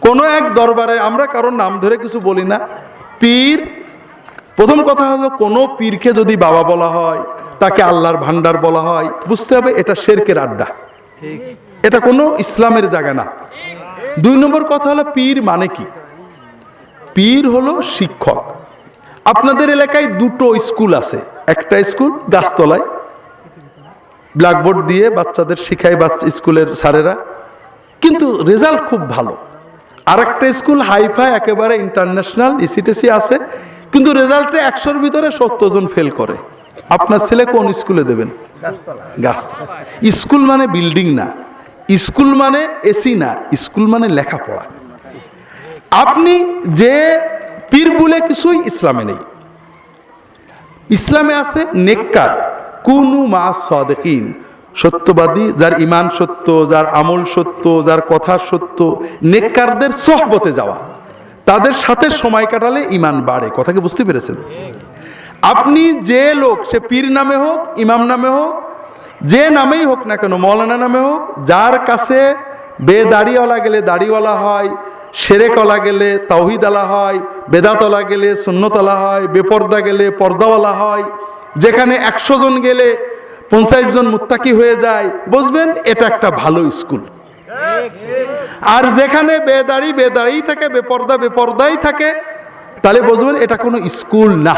কোনো এক দরবারে আমরা কারোর নাম ধরে কিছু বলি না। পীর, প্রথম কথা হলো কোনো পীরকে যদি বাবা বলা হয়, তাকে আল্লাহর ভান্ডার বলা হয়, বুঝতে হবে এটা শেরকের আড্ডা। এটা কোনো ইসলামের জায়গা না। দুই নম্বর কথা হলো পীর মানে কি? পীর হলো শিক্ষক। আপনাদের এলাকায় দুটো স্কুল আছে। একটা স্কুল গাছতলায়, ব্ল্যাকবোর্ড দিয়ে বাচ্চাদের শিখায় বাচ্চা স্কুলের স্যারেরা। কিন্তু রেজাল্ট খুব ভালো। আর একটা স্কুল হাইফাই, একেবারে ইন্টারন্যাশনাল, ইসিটিসি আছে, কিন্তু রেজাল্টে একশোর ভিতরে সত্তর জন ফেল করে। আপনার ছেলে কোন স্কুলে দেবেন? স্কুল মানে বিল্ডিং না। স্কুল মানে এসি না। স্কুল মানে লেখাপড়া। আপনি যে পীর বলে কিছুই ইসলামে নেই। ইসলামে আছে নেককার, কুনু মা সাদেকিন। সত্যবাদী, যার ইমান সত্য, যার আমল সত্য, যার কথা সত্য, নেককারদের সহবতে যাওয়া। তাদের সাথে সময় কাটালে ইমান বাড়ে। কথাকে বুঝতে পেরেছেন? আপনি যে লোক, সে পীর নামে হোক, ইমাম নামে হোক, যে নামেই হোক না কেন, মৌলানা নামে হোক, যার কাছে বে দাড়িওয়ালা গেলে দাড়িওয়ালা হয় সেরেকলা গেলে তাওহিদালা হয় বেদাতলা গেলে সুন্নতলা হয়, বেপর্দা গেলে পর্দাওয়ালা হয়, যেখানে একশো জন গেলে পঞ্চাশ জন মুত্তাকি হয়ে যায়, বুঝবেন, এটা একটা ভালো স্কুল। আর যেখানে বেদাড়ি বেদাড়ি থাকে, বেপর্দা, বেপর্দাই থাকে, তাহলে বুঝবেন, এটা কোনো স্কুল না।